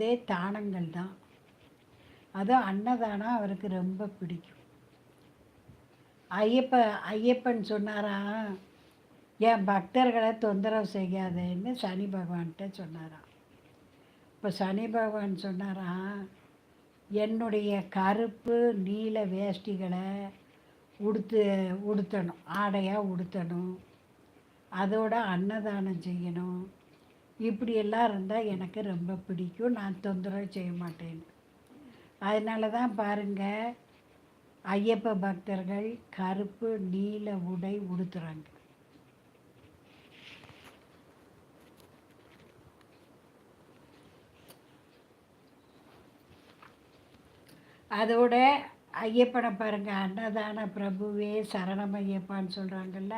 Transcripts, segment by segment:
அதே தானங்கள் தான். அதுவும் அன்னதானம் அவருக்கு ரொம்ப பிடிக்கும். ஐயப்ப ஐயப்பன் சொன்னாராம் என் பக்தர்களை தொந்தரவு செய்யாதேன்னு சனி பகவான்கிட்ட சொன்னாராம். இப்போ சனி பகவான் சொன்னாராம் என்னுடைய கருப்பு நீல வேஷ்டிகளை உடுத்து உடுத்தணும் ஆடையாக உடுத்தணும். அதோட அன்னதானம் செய்யணும். இப்படியெல்லாம் இருந்தால் எனக்கு ரொம்ப பிடிக்கும். நான் தொந்தரவு செய்ய மாட்டேன். அதனால தான் பாருங்கள் ஐயப்ப பக்தர்கள் கருப்பு நீல உடை உடுத்துறாங்க. அதோட ஐயப்பனை பாருங்கள் அன்னதான பிரபுவே சரணம் ஐயப்பான்னு சொல்கிறாங்கல்ல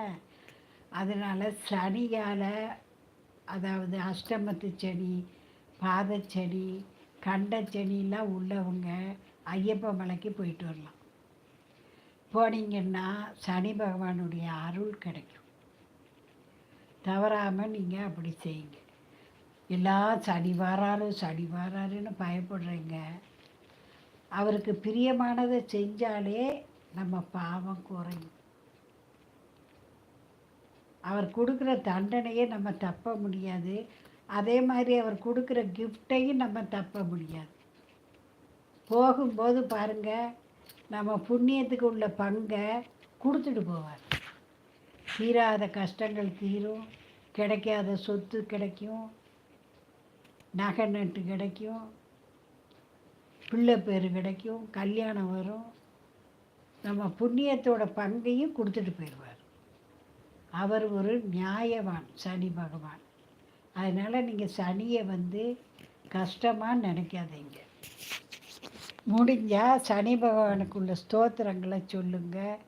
அதனால் சனியால் அதாவது அஷ்டமத்து செடி பாதச்செடி கண்டச்செடியெலாம் உள்ளவங்க ஐயப்ப மலைக்கு போயிட்டு வரலாம். போனீங்கன்னா சனி பகவானுடைய அருள் கிடைக்கும். தவறாமல் நீங்கள் அப்படி செய்யுங்க. எல்லாம் சனி வாராரு சனி வாராருன்னு பயப்படுறீங்க. அவருக்கு பிரியமானதை செஞ்சாலே நம்ம பாவம் குறையும். அவர் கொடுக்குற தண்டனையை நம்ம தப்ப முடியாது. அதே மாதிரி அவர் கொடுக்குற கிஃப்டையும் நம்ம தப்ப முடியாது. போகும்போது பாருங்கள் நம்ம புண்ணியத்துக்கு உள்ள பங்கை கொடுத்துட்டு போவார். தீராத கஷ்டங்கள் தீரும் கிடைக்காத சொத்து கிடைக்கும் நகை நட்டு கிடைக்கும் பிள்ளை பேர் கிடைக்கும் கல்யாணம் வரும். நம்ம புண்ணியத்தோட பங்கையும் கொடுத்துட்டு போயிடுவார். அவர் ஒரு நியாயவான் சனி பகவான். அதனால் நீங்கள் சனியை வந்து கஷ்டமாக நினைக்காதீங்க. முடிஞ்சால் சனி பகவானுக்குள்ள ஸ்தோத்திரங்களை சொல்லுங்கள்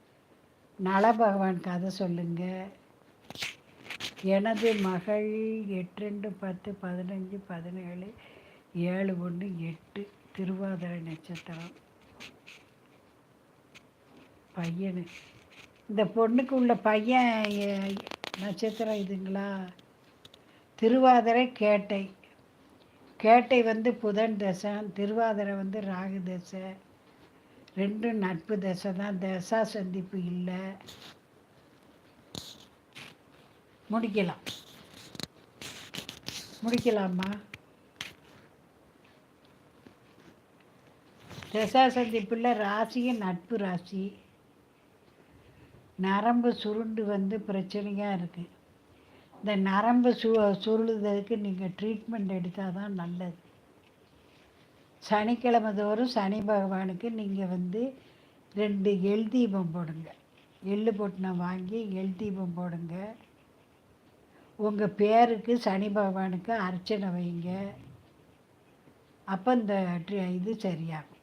நல பகவான் கதை சொல்லுங்கள் எனது மகள் எட்டு ரெண்டு பத்து பதினஞ்சு பதினேழு ஏழு ஒன்று எட்டு திருவாதிரை நட்சத்திரம். பையனு. இந்த பொண்ணுக்கு உள்ள பையன் நட்சத்திரம் இதுங்களா? திருவாதிரை கேட்டை. கேட்டை வந்து புதன் தசை திருவாதிரை வந்து ராகு தசை. ரெண்டும் நட்பு தசை தான் தசா சந்திப்பு இல்லை. முடிக்கலாம். முடிக்கலாமா? தசா சந்திப்பில் ராசியும் நட்பு ராசி. நரம்பு சுருண்டு வந்து பிரச்சனையாக இருக்குது இந்த நரம்பு சு சுருளுதலுக்கு நீங்கள் ட்ரீட்மெண்ட் எடுத்தால் தான் நல்லது. சனிக்கிழமை தோறும் சனி பகவானுக்கு நீங்கள் வந்து ரெண்டு எல் தீபம் போடுங்க. எள்ளு போட்டுனா வாங்கி எல் தீபம் போடுங்க. உங்கள் பேருக்கு சனி பகவானுக்கு அர்ச்சனை வைங்க. அப்போ இந்த இது சரியாகும்.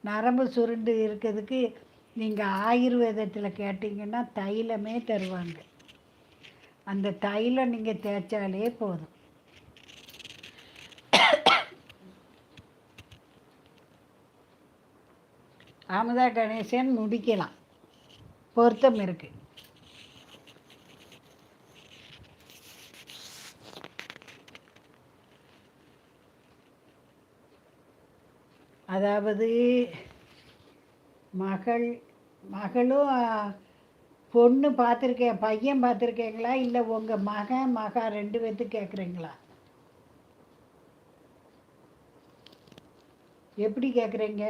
நரம்பு சுருண்டு இருக்கிறதுக்கு நீங்கள் ஆயுர்வேதத்தில் கேட்டிங்கன்னா தைலமே தருவாங்க. அந்த தைலம் நீங்கள் தேய்ச்சாலே போதும். அமுதா கணேசன் முடிக்கலாம். பொருத்தம் இருக்குது அதாவது மகள் மகளும் பொண்ணு பார்த்துருக்கேன் பையன் பார்த்துருக்கீங்களா? இல்லை உங்கள் மகன் மகா ரெண்டு பேர்த்து கேட்குறீங்களா எப்படி கேட்குறீங்க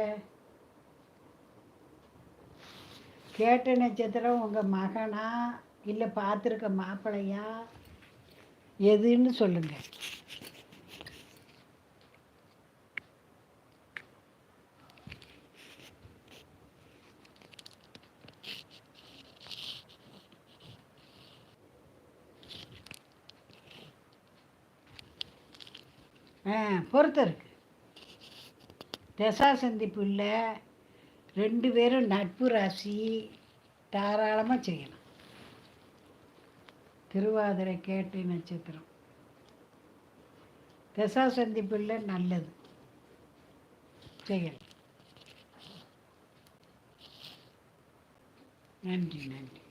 கேட்ட நட்சத்திரம் உங்கள் மகனா? இல்லை பார்த்துருக்க மாப்பிள்ளையா? எதுன்னு சொல்லுங்கள் பொறுத்த இருக்கு. தசா சந்திப்பு இல்லை. ரெண்டு பேரும் நட்பு ராசி தாராளமாக செய்யலாம். திருவாதிரை கேட்டு நட்சத்திரம். தசா சந்திப்பு இல்லை நல்லது. செய்யலாம். நன்றி நன்றி.